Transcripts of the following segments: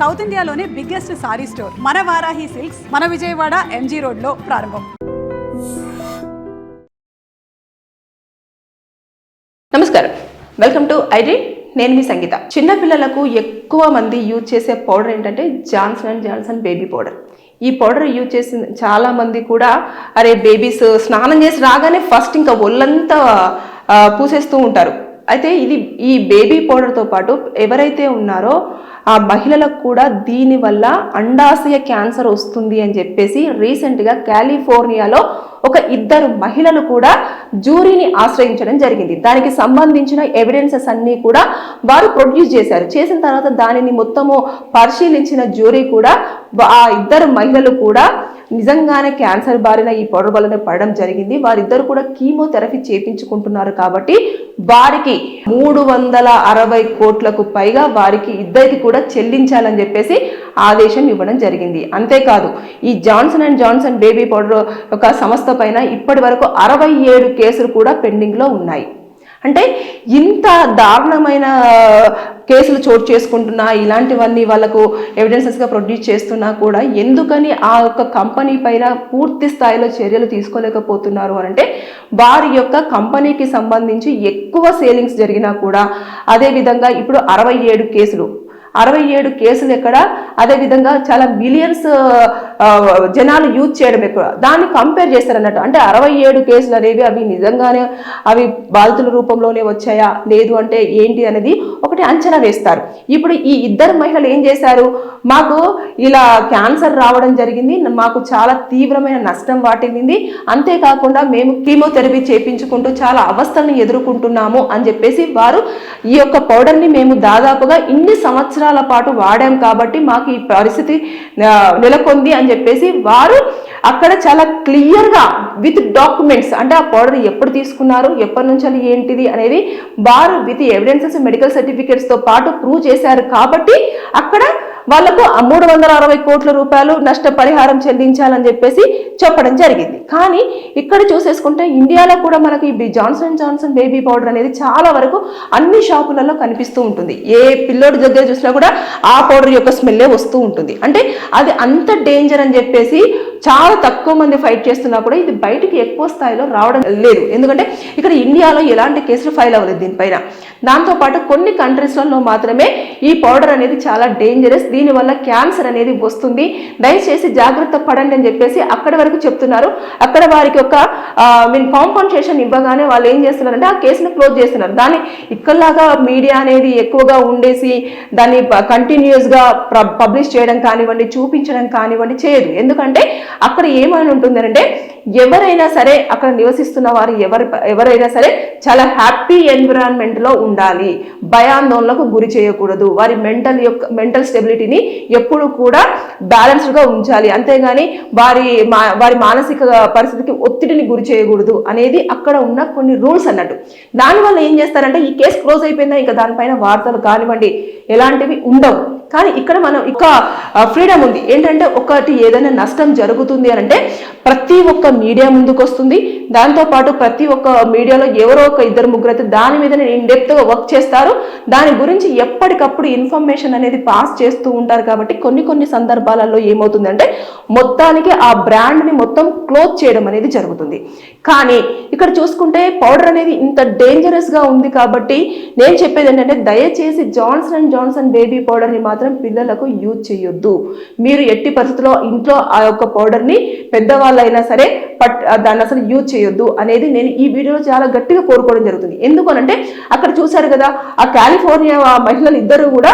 South ఇండియాలోనే biggest sari store మన Varahi silks మన విజయవాడ ఎంజీ రోడ్లో ప్రారంభం. నమస్కారం. వెల్కమ్ టు ఐడి నేను మీ సంగీత. చిన్నపిల్లలకు ఎక్కువ మంది యూజ్ చేసే పౌడర్ ఏంటంటే Johnson and Johnson baby powder. ఈ పౌడర్ యూజ్ చేసిన చాలా మంది కూడా అరే బేబీస్ స్నానం చేసి రాగానే ఫస్ట్ ఇంకా ఒళ్ళంతా పూసేస్తూ ఉంటారు. అయితే ఇది ఈ బేబీ పౌడర్తో పాటు ఎవరైతే ఉన్నారో ఆ మహిళలకు కూడా దీనివల్ల అండాశయ క్యాన్సర్ వస్తుంది అని చెప్పేసి రీసెంట్గా కాలిఫోర్నియాలో ఒక ఇద్దరు మహిళలు కూడా జ్యూరీని ఆశ్రయించడం జరిగింది. దానికి సంబంధించిన ఎవిడెన్సెస్ అన్నీ కూడా వారు ప్రొడ్యూస్ చేశారు. చేసిన తర్వాత దానిని మొత్తము పరిశీలించిన జ్యూరీ కూడా ఆ ఇద్దరు మహిళలు కూడా నిజంగానే క్యాన్సర్ బారిన ఈ పౌడర్ బలనే పడడం జరిగింది. వారిద్దరు కూడా కీమోథెరపీ చేపించుకుంటున్నారు కాబట్టి వారికి మూడు వందల అరవై కోట్లకు పైగా వారికి ఇద్దరికి కూడా చెల్లించాలని చెప్పేసి ఆదేశం ఇవ్వడం జరిగింది. అంతేకాదు ఈ Johnson and Johnson baby powder యొక్క సంస్థ పైన ఇప్పటి వరకు అరవై ఏడు కేసులు కూడా పెండింగ్లో ఉన్నాయి. అంటే ఇంత దారుణమైన కేసులు చోటు చేసుకుంటున్నా ఇలాంటివన్నీ వాళ్ళకు ఎవిడెన్సెస్గా ప్రొడ్యూస్ చేస్తున్నా కూడా ఎందుకని ఆ యొక్క కంపెనీ పైన పూర్తి స్థాయిలో చర్యలు తీసుకోలేకపోతున్నారు అని అంటే వారి యొక్క కంపెనీకి సంబంధించి ఎక్కువ సేలింగ్స్ జరిగినా కూడా అదేవిధంగా ఇప్పుడు అరవై ఏడు కేసులు అరవై ఏడు కేసులు ఎక్కడ అదేవిధంగా చాలా మిలియన్స్ జనాలు యూజ్ చేయడం ఎక్కువ దాన్ని కంపేర్ చేస్తారన్నట్టు. అంటే అరవై ఏడు కేసులు అనేవి అవి నిజంగానే అవి బాధితుల రూపంలోనే వచ్చాయా? లేదు అంటే ఏంటి అనేది ఒకటి అంచనా వేస్తారు. ఇప్పుడు ఈ ఇద్దరు మహిళలు ఏం చేశారు? మాకు ఇలా క్యాన్సర్ రావడం జరిగింది. మాకు చాలా తీవ్రమైన నష్టం వాటిల్లింది అంతేకాకుండా మేము కీమోథెరపీ చేపించుకుంటూ చాలా అవస్థలను ఎదుర్కొంటున్నాము అని చెప్పేసి వారు ఈ యొక్క పౌడర్ని మేము దాదాపుగా ఇన్ని సంవత్సరాలు పాటు వాడాం కాబట్టి మాకు ఈ పరిస్థితి నెలకొంది అని చెప్పేసి వారు అక్కడ చాలా క్లియర్గా విత్ డాక్యుమెంట్స్ అంటే ఆ పౌడర్ ఎప్పుడు తీసుకున్నారు ఎప్పటి నుంచి అది ఏంటిది అనేది వారు విత్ ఎవిడెన్సెస్ మెడికల్ సర్టిఫికేట్స్తో పాటు ప్రూవ్ చేశారు కాబట్టి అక్కడ వాళ్ళకు ఆ మూడు వందల అరవై కోట్ల రూపాయలు నష్టపరిహారం చెల్లించాలని చెప్పేసి చెప్పడం జరిగింది. కానీ ఇక్కడ చూసేసుకుంటే ఇండియాలో కూడా మనకి ఈ జాన్సన్ జాన్సన్ బేబీ పౌడర్ అనేది చాలా వరకు అన్ని షాపులలో కనిపిస్తూ ఉంటుంది. ఏ పిల్లోడి దగ్గర చూసినా కూడా ఆ పౌడర్ యొక్క స్మెల్లే వస్తూ ఉంటుంది. అంటే అది అంత డేంజర్ అని చెప్పేసి చాలా తక్కువ మంది ఫైట్ చేస్తున్నా కూడా ఇది బయటికి ఎక్కువ స్థాయిలో రావడం లేదు. ఎందుకంటే ఇక్కడ ఇండియాలో ఎలాంటి కేసులు ఫైల్ అవ్వలేదు దీనిపైన. దాంతోపాటు కొన్ని కంట్రీస్లలో మాత్రమే ఈ పౌడర్ అనేది చాలా డేంజరస్. దీనివల్ల క్యాన్సర్ అనేది వస్తుంది. దయచేసి జాగ్రత్త పడండి అని చెప్పేసి అక్కడి వరకు చెప్తున్నారు. అక్కడ వారికి ఒక మీన్ కాంపన్సేషన్ ఇవ్వగానే వాళ్ళు ఏం చేస్తున్నారంటే ఆ కేసును క్లోజ్ చేస్తున్నారు. దాన్ని ఇక్కడలాగా మీడియా అనేది ఎక్కువగా ఉండేసి దాన్ని కంటిన్యూస్గా పబ్లిష్ చేయడం కానివ్వండి చూపించడం కానివ్వండి చేయదు. ఎందుకంటే అక్కడ ఏమని ఉంటుందంటే ఎవరైనా సరే అక్కడ నివసిస్తున్న వారు ఎవరి ఎవరైనా సరే చాలా హ్యాపీ ఎన్విరాన్మెంట్లో ఉండాలి. భయాందోళనకు గురి చేయకూడదు. వారి మెంటల్ యొక్క మెంటల్ స్టెబిలిటీ స్టెబిలిటీని ఎప్పుడు కూడా బ్యాలెన్స్డ్గా ఉంచాలి. అంతేగాని వారి మా వారి మానసిక పరిస్థితికి ఒత్తిడిని గురి చేయకూడదు అనేది అక్కడ ఉన్న కొన్ని రూల్స్ అన్నట్టు. దానివల్ల ఏం చేస్తారంటే ఈ కేసు క్లోజ్ అయిపోయిందా ఇంకా దానిపైన వార్తలు కానివ్వండి ఎలాంటివి ఉండవు. కానీ ఇక్కడ మనం ఇక ఫ్రీడమ్ ఉంది. ఏంటంటే ఒకటి ఏదైనా నష్టం జరుగుతుంది అని అంటే ప్రతి ఒక్క మీడియా ముందుకు వస్తుంది. దాంతోపాటు ప్రతి ఒక్క మీడియాలో ఎవరో ఒక ఇద్దరు ముగ్గురు అయితే దాని మీద ఇన్ డెప్త్గా వర్క్ చేస్తారు. దాని గురించి ఎప్పటికప్పుడు ఇన్ఫర్మేషన్ అనేది పాస్ చేస్తూ ఉంటారు కాబట్టి కొన్ని కొన్ని సందర్భాలలో ఏమవుతుందంటే మొత్తానికి ఆ బ్రాండ్ని మొత్తం క్లోజ్ చేయడం అనేది జరుగుతుంది. కానీ ఇక్కడ చూసుకుంటే పౌడర్ అనేది ఇంత డేంజరస్గా ఉంది కాబట్టి నేను చెప్పేది ఏంటంటే దయచేసి జాన్సన్ అండ్ జాన్సన్ బేబీ పౌడర్ని మాత్రం పిల్లలకు యూజ్ చేయొద్దు. మీరు ఎట్టి పరిస్థితుల్లో ఇంట్లో ఆ యొక్క పౌడర్ని పెద్దవాళ్ళైనా సరే పట్ దాన్ని అసలు యూజ్ చేయొద్దు అనేది నేను ఈ వీడియోలో చాలా గట్టిగా కోరుకోవడం జరుగుతుంది. ఎందుకనంటే అక్కడ చూశారు కదా ఆ కాలిఫోర్నియా మహిళలు ఇద్దరు కూడా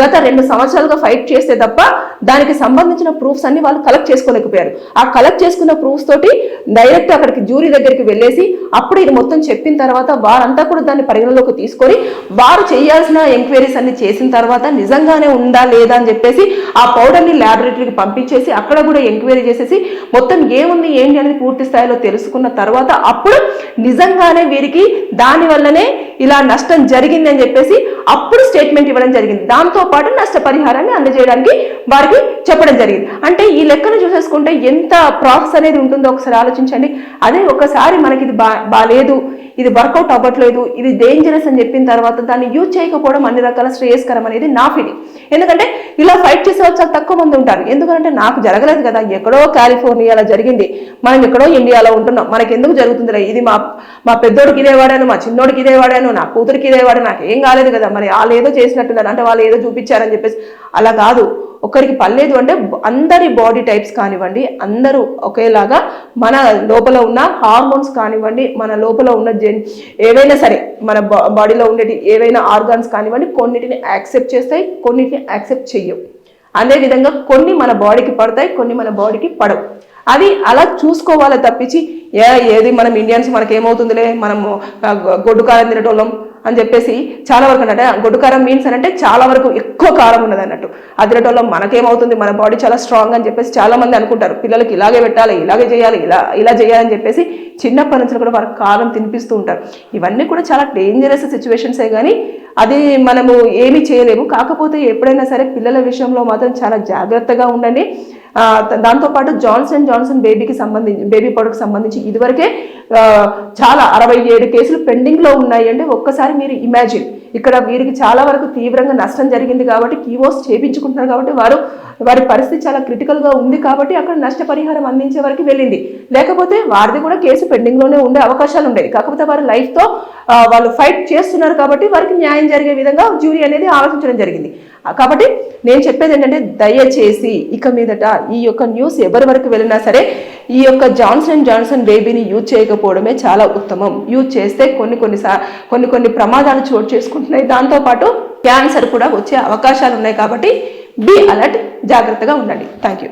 గత రెండు సంవత్సరాలుగా ఫైట్ చేస్తే తప్ప దానికి సంబంధించిన ప్రూఫ్స్ అన్ని వాళ్ళు కలెక్ట్ చేసుకోలేకపోయారు. ఆ కలెక్ట్ చేసుకున్న ప్రూఫ్స్ తోటి డైరెక్ట్ అక్కడికి జ్యూరీ దగ్గరికి వెళ్ళేసి అప్పుడు ఇది మొత్తం చెప్పిన తర్వాత వారంతా కూడా దాన్ని పరిగణలోకి తీసుకొని వారు చేయాల్సిన ఎంక్వైరీస్ అన్ని చేసిన తర్వాత నిజంగానే ఉందా లేదా అని చెప్పేసి ఆ పౌడర్ని ల్యాబొరేటరీకి పంపించేసి అక్కడ కూడా ఎంక్వైరీ చేసేసి మొత్తం ఏముంది ఏంటి అనేది పూర్తి స్థాయిలో తెలుసుకున్న తర్వాత అప్పుడు నిజంగానే వీరికి దాని వల్లనే ఇలా నష్టం జరిగింది అని చెప్పేసి అప్పుడు స్టేట్మెంట్ ఇవ్వడం జరిగింది. దాంతో పాటు నష్టపరిహారాన్ని అందజేయడానికి వారికి చెప్పడం జరిగింది. అంటే ఈ లెక్కను చూసేసుకుంటే ఎంత ప్రాసెస్ అనేది ఉంటుందో ఒకసారి ఆలోచించండి. అదే ఒకసారి మనకి ఇది బా బాగాలేదు ఇది వర్కౌట్ అవ్వట్లేదు ఇది డేంజరస్ అని చెప్పిన తర్వాత దాన్ని యూజ్ చేయకపోవడం అన్ని రకాల శ్రేయస్కరం అనేది నా ఫీలింగ్ ఎందుకంటే ఇలా ఫైట్ చేసే వాళ్ళు చాలా తక్కువ మంది ఉంటారు. ఎందుకంటే నాకు జరగలేదు కదా ఎక్కడో కాలిఫోర్నియాలో జరిగింది. మనం ఎక్కడో ఇండియాలో ఉంటున్నాం. మనకి ఎందుకు జరుగుతుంది ఇది మా మా పెద్దోడికి ఇదే వాడాను మా చిన్నోడికి ఇదే వాడాను నా కూతురికి ఇదే వాడాను నాకు ఏం కాలేదు కదా. మరి వాళ్ళు ఏదో చేసినట్టున్నారు. అంటే వాళ్ళు ఏదో చూపించారని చెప్పేసి. అలా కాదు. ఒకరికి పర్లేదు అంటే అందరి బాడీ టైప్స్ కానివ్వండి అందరూ ఒకేలాగా మన లోపల ఉన్న హార్మోన్స్ కానివ్వండి మన లోపల ఉన్న జెన్ ఏవైనా సరే మన బాడీలో ఉండేటి ఏవైనా ఆర్గాన్స్ కానివ్వండి కొన్నిటిని యాక్సెప్ట్ చేస్తాయి కొన్నిటిని యాక్సెప్ట్ చెయ్యవు. అదే విధంగా కొన్ని మన బాడీకి పడతాయి కొన్ని మన బాడీకి పడవు. అది అలా చూసుకోవాలి తప్పించి ఏ ఏది మనం ఇండియన్స్ మనకేమవుతుందిలే మనము గొడ్డు కాలం తినటోళ్ళం అని చెప్పేసి చాలా వరకు అంటే గొడ్డు కారం మీన్స్ అని అంటే చాలా వరకు ఎక్కువ కారం ఉన్నది అన్నట్టు. అది మనకేమవుతుంది? మన బాడీ చాలా స్ట్రాంగ్ అని చెప్పేసి చాలా మంది అనుకుంటారు. పిల్లలకి ఇలాగే పెట్టాలి ఇలాగే చేయాలి ఇలా ఇలా చేయాలని చెప్పేసి చిన్నప్పటి నుంచి కూడా వారికి కారం తినిపిస్తూ ఉంటారు. ఇవన్నీ కూడా చాలా డేంజరస్ సిచ్యువేషన్సే కానీ అది మనము ఏమీ చేయలేము. కాకపోతే ఎప్పుడైనా సరే పిల్లల విషయంలో మాత్రం చాలా జాగ్రత్తగా ఉండండి. దాంతోపాటు జాన్సన్ జాన్సన్ బేబీకి సంబంధించి బేబీ పౌడర్కి సంబంధించి ఇదివరకే చాలా అరవై ఏడు కేసులు పెండింగ్లో ఉన్నాయి అంటే ఒక్కసారి మీరు ఇమాజిన్. ఇక్కడ వీరికి చాలా వరకు తీవ్రంగా నష్టం జరిగింది కాబట్టి కీవోస్ చేపించుకుంటున్నారు కాబట్టి వారు వారి పరిస్థితి చాలా క్రిటికల్గా ఉంది కాబట్టి అక్కడ నష్టపరిహారం అందించే వరకు వెళ్ళింది. లేకపోతే వారిది కూడా కేసు పెండింగ్లోనే ఉండే అవకాశాలు ఉండేవి. కాకపోతే వారి లైఫ్తో వాళ్ళు ఫైట్ చేస్తున్నారు కాబట్టి వారికి న్యాయం జరిగే విధంగా జ్యూరీ అనేది ఆలోచించడం జరిగింది. కాబట్టి నేను చెప్పేది ఏంటంటే దయచేసి ఇక మీదట ఈ యొక్క న్యూస్ ఎవరి వరకు వెళ్ళినా సరే ఈ యొక్క జాన్సన్ జాన్సన్ బేబీని యూజ్ చేయకపోవడమే చాలా ఉత్తమం. యూజ్ చేస్తే కొన్ని కొన్ని కొన్ని కొన్ని ప్రమాదాలు చోటు చేసుకుంటున్నాయి. దాంతోపాటు క్యాన్సర్ కూడా వచ్చే అవకాశాలు ఉన్నాయి కాబట్టి బీ అలర్ట్ జాగ్రత్తగా ఉండండి. Thank you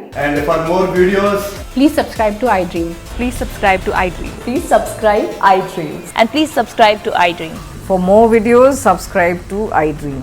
for more videos please subscribe to I Dream please subscribe to I Dream please subscribe I Dream and please subscribe to I Dream for more videos subscribe to I Dream